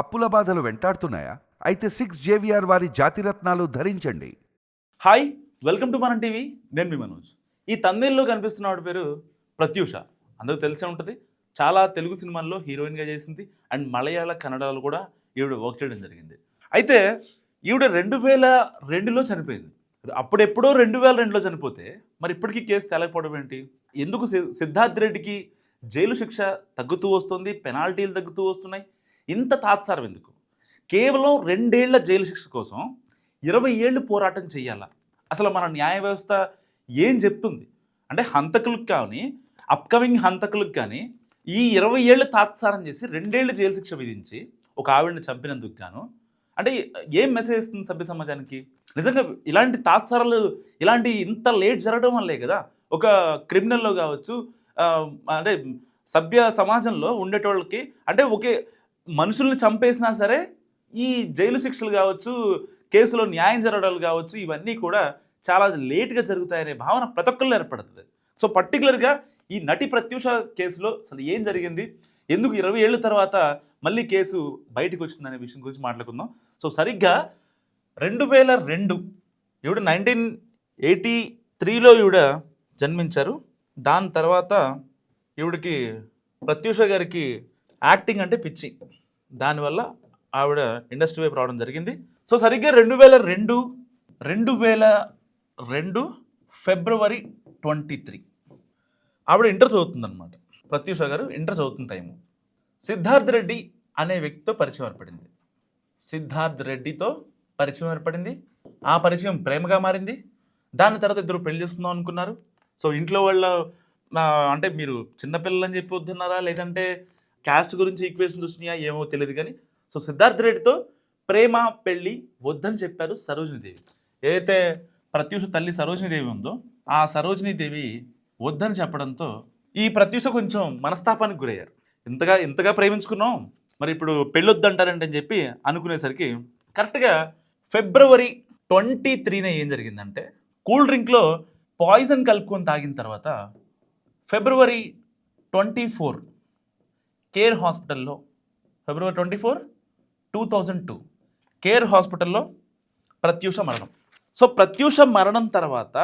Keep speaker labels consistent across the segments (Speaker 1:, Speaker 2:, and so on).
Speaker 1: అప్పుల బాధలు వెంటాడుతున్నాయా? అయితే సిక్స్ జేవిఆర్ వారి జాతిరత్నాలు ధరించండి.
Speaker 2: Hi welcome to Manam TV. నేను మీ మనోజ్. ఈ తమిళ్ళో కనిపిస్తున్న వాడి పేరు ప్రత్యూష. అందరూ తెలిసే ఉంటుంది. చాలా తెలుగు సినిమాల్లో హీరోయిన్గా చేసింది అండ్ మలయాళ కన్నడలో కూడా ఈవిడ వర్క్ చేయడం జరిగింది. అయితే ఈవిడ రెండు వేల రెండులో చనిపోయింది. అప్పుడెప్పుడో రెండు వేల రెండులో చనిపోతే మరి ఇప్పటికీ కేసు తేలకపోవడం ఏంటి? ఎందుకు సిద్ధార్థ్ రెడ్డికి జైలు శిక్ష తగ్గుతూ వస్తుంది పెనాల్టీలు తగ్గుతూ వస్తున్నాయి ఇంత తాత్సారం ఎందుకు? కేవలం రెండేళ్ళ జైలు శిక్ష కోసం ఇరవై ఏళ్ళు పోరాటం చేయాలా అసలు మన న్యాయ వ్యవస్థ ఏం చెప్తుంది? అంటే హంతకులకు కానీ అప్కమింగ్ హంతకులకు కానీ ఈ ఇరవై ఏళ్ళు తాత్సారం చేసి రెండేళ్ళు జైలు శిక్ష విధించి ఒక ఆవిడని చంపినందుకు గాను అంటే ఏం మెసేజ్ ఇస్తుంది సభ్య సమాజానికి? నిజంగా ఇలాంటి తాత్సారాలు ఇలాంటి ఇంత లేట్ జరగడం వల్లే కదా ఒక క్రిమినల్లో కావచ్చు అంటే సభ్య సమాజంలో ఉండేటోళ్ళకి అంటే ఒకే మనుషుల్ని చంపేసినా సరే ఈ జైలు శిక్షలు కావచ్చు కేసులో న్యాయం జరగడాలు కావచ్చు ఇవన్నీ కూడా చాలా లేట్గా జరుగుతాయనే భావన ప్రతి ఒక్కరిలో ఏర్పడుతుంది. సో పర్టికులర్గా ఈ నటి ప్రత్యూష కేసులో అసలు ఏం జరిగింది? ఎందుకు ఇరవై ఏళ్ళ తర్వాత మళ్ళీ కేసు బయటకు వచ్చిందనే విషయం గురించి మాట్లాడుకుందాం. సో సరిగ్గా రెండు వేల రెండు ఈవిడ నైన్టీన్ ఎయిటీ త్రీలో ఈవిడ జన్మించారు. దాని తర్వాత ఈవిడికి ప్రత్యూష గారికి యాక్టింగ్ అంటే పిచ్చి. దానివల్ల ఆవిడ ఇండస్ట్రీ వైపు రావడం జరిగింది. సో సరిగ్గా రెండు వేల రెండు రెండు వేల రెండు ఫిబ్రవరి ట్వంటీ త్రీ ఆవిడ ఇంటర్ చదువుతుందన్నమాట. ప్రత్యూష గారు ఇంటర్ చదువుతున్న టైము. సిద్ధార్థ్ రెడ్డి అనే వ్యక్తితో పరిచయం ఏర్పడింది. సిద్ధార్థ్ రెడ్డితో పరిచయం ఏర్పడింది. ఆ పరిచయం ప్రేమగా మారింది. దాని తర్వాత ఇద్దరు పెళ్ళి చేసుకుందాం అనుకున్నారు. సో ఇంట్లో వాళ్ళ అంటే మీరు చిన్నపిల్లలని చెప్పి వద్దున్నారా? లేదంటే క్యాస్ట్ గురించి ఈక్వేషన్ చూసినాయా ఏమో తెలియదు కానీ సో సిద్ధార్థ్ రెడ్డితో ప్రేమ పెళ్ళి వద్దని చెప్పారు సరోజినీదేవి. ఏదైతే ప్రత్యూష తల్లి సరోజినీదేవి ఉందో ఆ సరోజినీదేవి వద్దని చెప్పడంతో ఈ ప్రత్యూష కొంచెం మనస్తాపానికి గురయ్యారు. ఇంతగా ఇంతగా ప్రేమించుకున్నాం మరి ఇప్పుడు పెళ్ళొద్దంటారంటే అని చెప్పి అనుకునేసరికి కరెక్ట్గా ఫిబ్రవరి ట్వంటీ త్రీనే ఏం జరిగిందంటే కూల్ డ్రింక్లో పాయిజన్ కలుపుకొని తాగిన తర్వాత ఫిబ్రవరి ట్వంటీ ఫోర్ కేర్ హాస్పిటల్లో February twenty four two thousand two. Care హాస్పిటల్లో ప్రత్యూష మరణం. సో ప్రత్యూష మరణం తర్వాత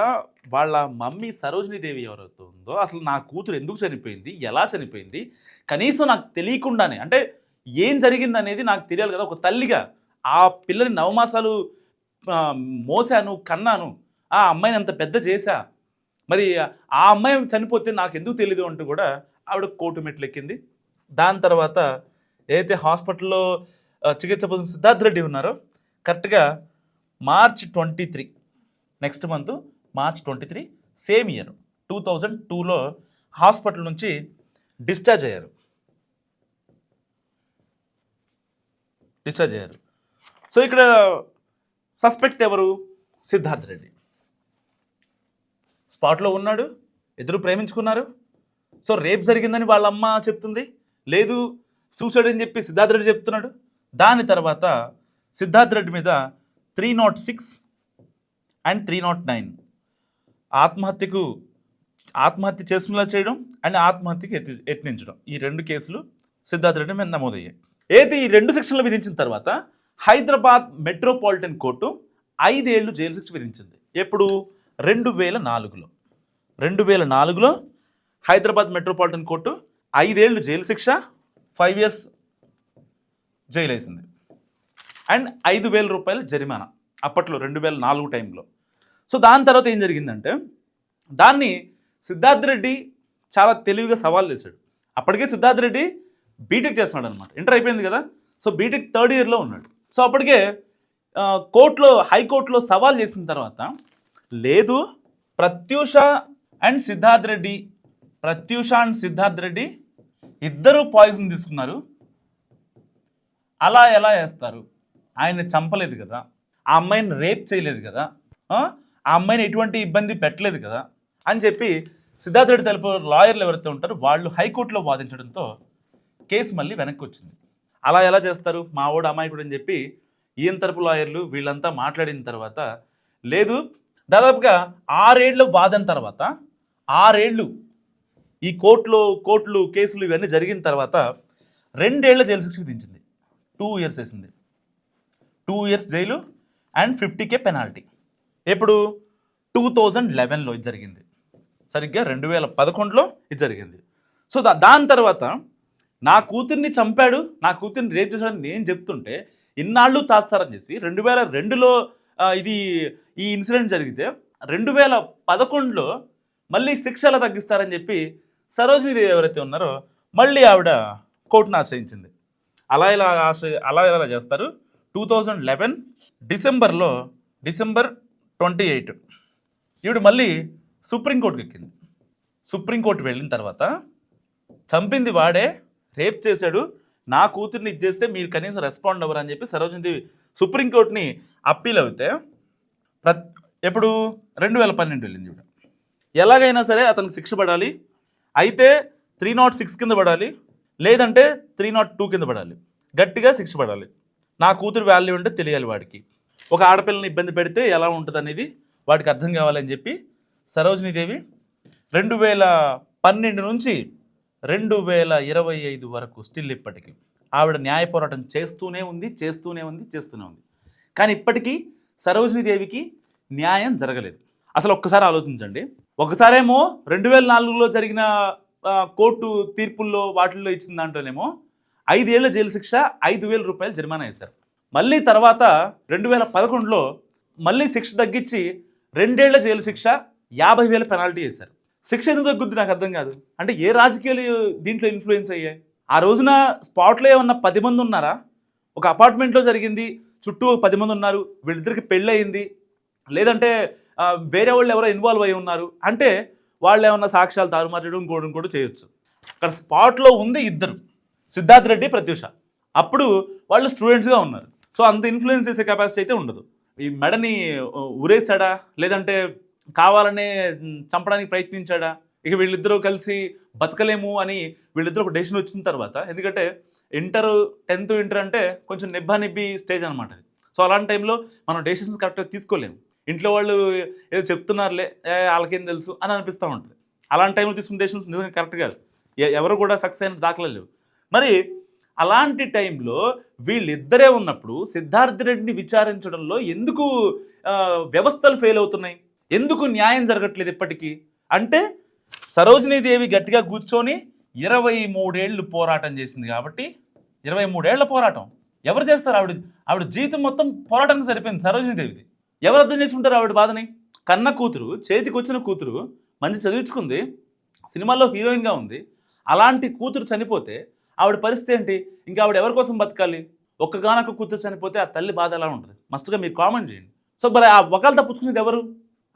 Speaker 2: వాళ్ళ మమ్మీ సరోజినీదేవి ఎవరవుతుందో ఉందో అసలు నా కూతురు ఎందుకు చనిపోయింది ఎలా చనిపోయింది కనీసం నాకు తెలియకుండానే అంటే ఏం జరిగింది అనేది నాకు తెలియాలి కదా. ఒక తల్లిగా ఆ పిల్లని నవమాసాలు మోసాను కన్నాను ఆ అమ్మాయిని అంత పెద్ద చేశా? మరి ఆ అమ్మాయి చనిపోతే నాకు ఎందుకు తెలీదు అంటూ కూడా ఆవిడ కోర్టు మెట్లు ఎక్కింది. దాని తర్వాత ఏదైతే హాస్పిటల్లో చికిత్స పొందిన సిద్ధార్థ్ రెడ్డి ఉన్నారో కరెక్ట్గా March twenty three next month March twenty three same year two thousand టూలో హాస్పిటల్ నుంచి డిశ్చార్జ్ అయ్యారు. డిశ్చార్జ్ అయ్యారు. సో ఇక్కడ సస్పెక్ట్ ఎవరు? సిద్ధార్థ్ రెడ్డి. స్పాట్లో ఉన్నాడు ఇద్దరు ప్రేమించుకున్నారు. సో రేప్ జరిగిందని వాళ్ళ అమ్మ చెప్తుంది. లేదు సూసైడ్ అని చెప్పి సిద్ధార్థ్ రెడ్డి చెప్తున్నాడు. దాని తర్వాత సిద్ధార్థ్ రెడ్డి మీద three nought six and three nought nine ఆత్మహత్యకు ఆత్మహత్య చేసుకునేలా చేయడం అండ్ ఆత్మహత్యకు ఎత్తి యత్నించడం. ఈ రెండు కేసులు సిద్ధార్థ రెడ్డి మీద నమోదయ్యాయి. అయితే ఈ రెండు సెక్షన్లు విధించిన తర్వాత హైదరాబాద్ మెట్రోపాలిటన్ కోర్టు ఐదేళ్ళు జైలు శిక్ష విధించింది. ఎప్పుడు? రెండు వేల నాలుగులో. రెండు వేల నాలుగులో హైదరాబాద్ మెట్రోపాలిటన్ కోర్టు ఐదేళ్ళు జైలు శిక్ష ఫైవ్ ఇయర్స్ జైలు వేసింది. అండ్ ఐదు వేల రూపాయల జరిమానా. అప్పట్లో రెండు వేల నాలుగు టైంలో. సో దాని తర్వాత ఏం జరిగిందంటే దాన్ని సిద్ధార్థ్ రెడ్డి చాలా తెలివిగా సవాల్ చేశాడు. అప్పటికే సిద్ధార్థ్ రెడ్డి బీటెక్ చేస్తున్నాడు అనమాట ఇంటర్ అయిపోయింది కదా. సో బీటెక్ థర్డ్ ఇయర్లో ఉన్నాడు. సో అప్పటికే కోర్టులో హైకోర్టులో సవాల్ చేసిన తర్వాత లేదు ప్రత్యూష అండ్ సిద్ధార్థ్ రెడ్డి ప్రత్యూష అండ్ సిద్ధార్థ్ రెడ్డి ఇద్దరు పాయిజన్ తీసుకున్నారు. అలా ఎలా వేస్తారు? ఆయన చంపలేదు కదా. ఆ అమ్మాయిని రేప్ చేయలేదు కదా. ఆ? అమ్మాయిని ఎటువంటి ఇబ్బంది పెట్టలేదు కదా అని చెప్పి సిద్ధార్థ రెడ్డి తెలుపు లాయర్లు ఎవరైతే ఉంటారో వాళ్ళు హైకోర్టులో వాదించడంతో కేసు మళ్ళీ వెనక్కి వచ్చింది. అలా ఎలా చేస్తారు? మా ఓడు అమాయకుడు అని చెప్పి ఈయన తరపు లాయర్లు వీళ్ళంతా మాట్లాడిన తర్వాత లేదు దాదాపుగా ఆరేళ్ళు వాదన తర్వాత ఆరేళ్ళు ఈ కోర్టులో కోర్టులు కేసులు ఇవన్నీ జరిగిన తర్వాత రెండేళ్ళ జైలు శిక్ష విధించింది. టూ ఇయర్స్ వేసింది. టూ ఇయర్స్ జైలు అండ్ ఫిఫ్టీ కే పెనాల్టీ ఎప్పుడు? టూ థౌజండ్ లెవెన్లో ఇది జరిగింది. సరిగ్గా రెండు వేల పదకొండులో ఇది జరిగింది. సో దా దాని తర్వాత నా కూతుర్ని చంపాడు. నా కూతుర్ని రేప్ చేశాడని నేను చెప్తుంటే ఇన్నాళ్ళు తాత్సారం చేసి రెండు వేల రెండులో ఇది ఈ ఇన్సిడెంట్ జరిగితే రెండు వేల పదకొండులో మళ్ళీ శిక్ష ఎలా తగ్గిస్తారని చెప్పి సరోజినీదేవి ఎవరైతే ఉన్నారో మళ్ళీ ఆవిడ కోర్టును ఆశ్రయించింది. అలా ఇలా ఆశ్రయ అలా ఇలా చేస్తారు. టూ థౌజండ్ లెవెన్ డిసెంబర్లో డిసెంబర్ ట్వంటీ ఎయిట్ ఈవిడ మళ్ళీ సుప్రీంకోర్టుకి ఎక్కింది. సుప్రీంకోర్టు వెళ్ళిన తర్వాత చంపింది వాడే రేప్ చేశాడు నా కూతుర్ని ఇది చేస్తే మీరు కనీసం రెస్పాండ్ అవ్వరు అని చెప్పి సరోజినీదేవి సుప్రీంకోర్టుని అప్పీల్ అవుతే ప్ర ఎప్పుడు? రెండు వేల పన్నెండు వెళ్ళింది ఈవిడ. ఎలాగైనా సరే అతనికి శిక్ష పడాలి అయితే త్రీ నాట్ సిక్స్ కింద పడాలి లేదంటే త్రీ నాట్ టూ కింద పడాలి. గట్టిగా శిక్ష పడాలి. నా కూతురు వాల్యూ ఉంటే తెలియాలి వాడికి. ఒక ఆడపిల్లని ఇబ్బంది పెడితే ఎలా ఉంటుంది అనేది వాడికి అర్థం కావాలని చెప్పి సరోజినీదేవి రెండు వేల పన్నెండు నుంచి రెండు వేల ఇరవై ఐదు వరకు స్టిల్ ఇప్పటికీ ఆవిడ న్యాయ పోరాటం చేస్తూనే ఉంది చేస్తూనే ఉంది చేస్తూనే ఉంది. కానీ ఇప్పటికీ సరోజినీదేవికి న్యాయం జరగలేదు. అసలు ఒక్కసారి ఆలోచించండి. ఒకసారేమో రెండు వేల నాలుగులో జరిగిన కోర్టు తీర్పుల్లో వాటిల్లో ఇచ్చిన దాంట్లోనేమో ఐదేళ్ళ జైలు శిక్ష ఐదు వేల రూపాయలు జరిమానా వేశారు. మళ్ళీ తర్వాత రెండు వేల పదకొండులో మళ్ళీ శిక్ష తగ్గించి రెండేళ్ళ జైలు శిక్ష యాభై వేల పెనాల్టీ వేశారు. శిక్ష ఎందుకు తగ్గుద్ది నాకు అర్థం కాదు. అంటే ఏ రాజకీయాలు దీంట్లో ఇన్ఫ్లుయెన్స్ అయ్యాయి? ఆ రోజున స్పాట్లో ఏమన్నా పది మంది ఉన్నారా? ఒక అపార్ట్మెంట్లో జరిగింది చుట్టూ పది మంది ఉన్నారు వీళ్ళిద్దరికి పెళ్ళయింది లేదంటే వేరే వాళ్ళు ఎవరో ఇన్వాల్వ్ అయి ఉన్నారు అంటే వాళ్ళు ఏమన్నా సాక్ష్యాలు తారుమారడం కూడా కూడా చేయొచ్చు. అక్కడ స్పాట్లో ఉంది ఇద్దరు సిద్ధార్థ్ రెడ్డి ప్రత్యూష. అప్పుడు వాళ్ళు స్టూడెంట్స్గా ఉన్నారు. సో అంత ఇన్ఫ్లుయెన్స్ చేసే కెపాసిటీ అయితే ఉండదు. ఈ మెడని ఉరేసాడా లేదంటే కావాలనే చంపడానికి ప్రయత్నించాడా? ఇక వీళ్ళిద్దరూ కలిసి బతకలేము అని వీళ్ళిద్దరు ఒక డెసిషన్ వచ్చిన తర్వాత ఎందుకంటే ఇంటర్ టెన్త్ ఇంటర్ అంటే కొంచెం నిబ్బా నిబ్బి స్టేజ్ అనమాట సో అలాంటి టైంలో మనం డెసిషన్స్ కరెక్ట్గా తీసుకోలేము. ఇంట్లో వాళ్ళు ఏదో చెప్తున్నారులే వాళ్ళకేం తెలుసు అని అనిపిస్తూ ఉంటుంది. అలాంటి టైంలో తీసుకున్న డెసిషన్స్ నిజంగా కరెక్ట్ కాదు. ఎవరు కూడా సక్సెస్ అయిన దాఖలు లేవు. మరి అలాంటి టైంలో వీళ్ళిద్దరే ఉన్నప్పుడు సిద్ధార్థ రెడ్డిని విచారించడంలో ఎందుకు వ్యవస్థలు ఫెయిల్ అవుతున్నాయి? ఎందుకు న్యాయం జరగట్లేదు ఇప్పటికీ? అంటే సరోజినీదేవి గట్టిగా కూర్చొని ఇరవై మూడేళ్ళు పోరాటం చేసింది కాబట్టి ఇరవై మూడేళ్ళ పోరాటం. ఎవరు చేస్తారు? ఆవిడ ఆవిడ జీవితం మొత్తం పోరాటానికి సరిపోయింది సరోజినీదేవిది ఎవరు అర్థం చేసుకుంటారు ఆవిడ బాధని? కన్న కూతురు చేతికి వచ్చిన కూతురు మంచి చదివించుకుంది సినిమాల్లో హీరోయిన్గా ఉంది. అలాంటి కూతురు చనిపోతే ఆవిడ పరిస్థితి ఏంటి? ఇంకా ఆవిడ ఎవరి కోసం బతకాలి? ఒక్కగానొక్క కూతురు చనిపోతే ఆ తల్లి బాధ ఎలా ఉంటుంది? మస్ట్గా మీరు కామెంట్ చేయండి. సో మరి ఆ ఒకళ్ళు తప్పించుకునేది ఎవరు?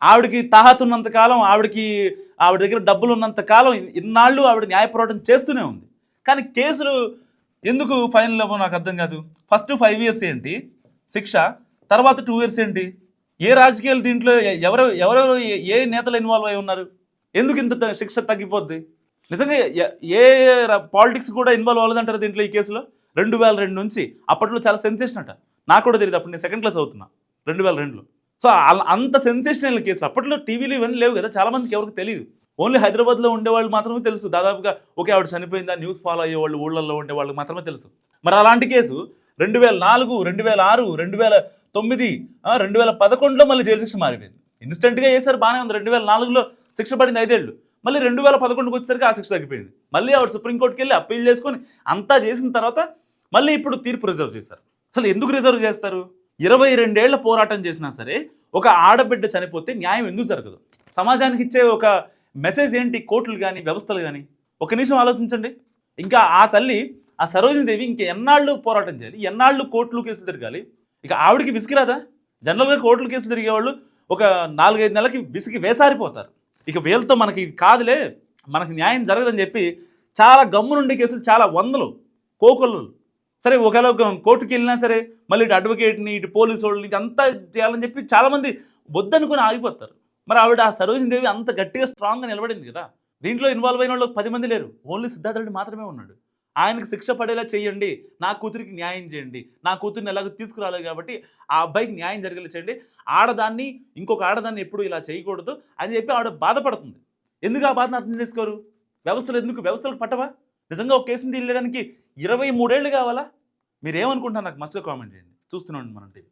Speaker 2: ఆవిడకి తాహత్ ఉన్నంతకాలం ఆవిడకి ఆవిడ దగ్గర డబ్బులు ఉన్నంత కాలం ఇన్నాళ్ళు ఆవిడ న్యాయ పోరాటం చేస్తూనే ఉంది. కానీ కేసులు ఎందుకు ఫైనల్ అవ్వో నాకు అర్థం కాదు. ఫస్ట్ ఫైవ్ ఇయర్స్ ఏంటి? శిక్ష తర్వాత టూ ఇయర్స్ ఏంటి? ఏ రాజకీయాలు దీంట్లో ఎవరు ఎవరెవరు ఏ- నేతలు ఇన్వాల్వ్ అయి ఉన్నారు? ఎందుకు ఇంత శిక్ష తగ్గిపోద్ది? నిజంగా ఏ పాలిటిక్స్ కూడా ఇన్వాల్వ్ అవ్వలేదంటారు దీంట్లో ఈ కేసులో? రెండు వేల రెండు నుంచి. అప్పట్లో చాలా సెన్సేషన్ అట. నాకు కూడా తెలియదు అప్పుడు నేను సెకండ్ క్లాస్ అవుతున్నా రెండు వేల రెండులో. సో అంత సెన్సేషనల్ కేసులు. అప్పట్లో టీవీలు ఇవన్నీ లేవు కదా. చాలా మందికి ఎవరికి తెలియదు ఓన్లీ హైదరాబాద్లో ఉండేవాళ్ళు మాత్రమే తెలుసు. దాదాపుగా ఓకే ఆవిడ చనిపోయిందా న్యూస్ ఫాలో అయ్యేవాళ్ళు ఊళ్ళల్లో ఉండేవాళ్ళకి మాత్రమే తెలుసు. మరి అలాంటి కేసు రెండు వేల నాలుగు రెండు వేల ఆరు రెండు వేల తొమ్మిది రెండు వేల పదకొండులో మళ్ళీ జైలు శిక్ష మారిపోయింది. ఇన్స్టెంట్గా చేశారు బాగానే ఉంది. రెండు వేల నాలుగులో శిక్ష పడింది ఐదేళ్ళు. మళ్ళీ రెండు వేల పదకొండుకి వచ్చేసరికి ఆ శిక్ష తగ్గిపోయింది. మళ్ళీ ఆవిడ సుప్రీంకోర్టుకి వెళ్ళి అప్పీల్ చేసుకొని అంతా చేసిన తర్వాత మళ్ళీ ఇప్పుడు తీర్పు రిజర్వ్ చేశారు. అసలు ఎందుకు రిజర్వ్ చేస్తారు? ఇరవై రెండేళ్ళ పోరాటం చేసినా సరే ఒక ఆడబిడ్డ చనిపోతే న్యాయం ఎందుకు జరగదు? సమాజానికి ఇచ్చే ఒక మెసేజ్ ఏంటి? కోర్టులు కానీ వ్యవస్థలు కానీ ఒక నిమిషం ఆలోచించండి. ఇంకా ఆ తల్లి ఆ సరోజినీదేవి ఇంకా ఎన్నాళ్ళు పోరాటం చేయాలి? ఎన్నాళ్ళు కోర్టులు కేసులు తిరగాలి? ఇక ఆవిడకి విసిగిరాదా? జనరల్గా కోర్టుల కేసులు తిరిగేవాళ్ళు ఒక నాలుగైదు నెలలకి విసిగి వేసారిపోతారు. ఇక వీళ్ళతో మనకి ఇది కాదులే మనకి న్యాయం జరగదని చెప్పి చాలా గమ్మునుండే కేసులు చాలా వందలు కోకొల్లలు. సరే ఒకవేళ ఒక కోర్టుకి వెళ్ళినా సరే మళ్ళీ ఇటు అడ్వకేట్ని ఇటు పోలీసు వాళ్ళని ఇదంతా చేయాలని చెప్పి చాలామంది వద్దనుకుని ఆగిపోతారు. మరి ఆవిడ ఆ సరోజినీదేవి అంత గట్టిగా స్ట్రాంగ్గా నిలబడింది కదా. దీంట్లో ఇన్వాల్వ్ అయిన వాళ్ళు పది మంది లేరు. ఓన్లీ సిద్ధార్థ మాత్రమే ఉన్నాడు. ఆయనకు శిక్ష పడేలా చేయండి. నా కూతురికి న్యాయం చేయండి. నా కూతురిని ఎలాగో తీసుకురాలేదు కాబట్టి ఆ అబ్బాయికి న్యాయం జరిగేలా చేయండి. ఆడదాన్ని ఇంకొక ఆడదాన్ని ఎప్పుడు ఇలా చేయకూడదు అని చెప్పి ఆవిడ బాధపడుతుంది. ఎందుకు ఆ బాధను అర్థం చేసుకోరు? వ్యవస్థలు ఎందుకు? వ్యవస్థలకు పట్టవా? నిజంగా ఒక కేసుని డీల్ చేయడానికి ఇరవై మూడేళ్ళు కావాలా? మీరేమనుకుంటున్నారు నాకు మస్ట్గా కామెంట్ చేయండి. చూస్తున్నాండి మనం టీవీ.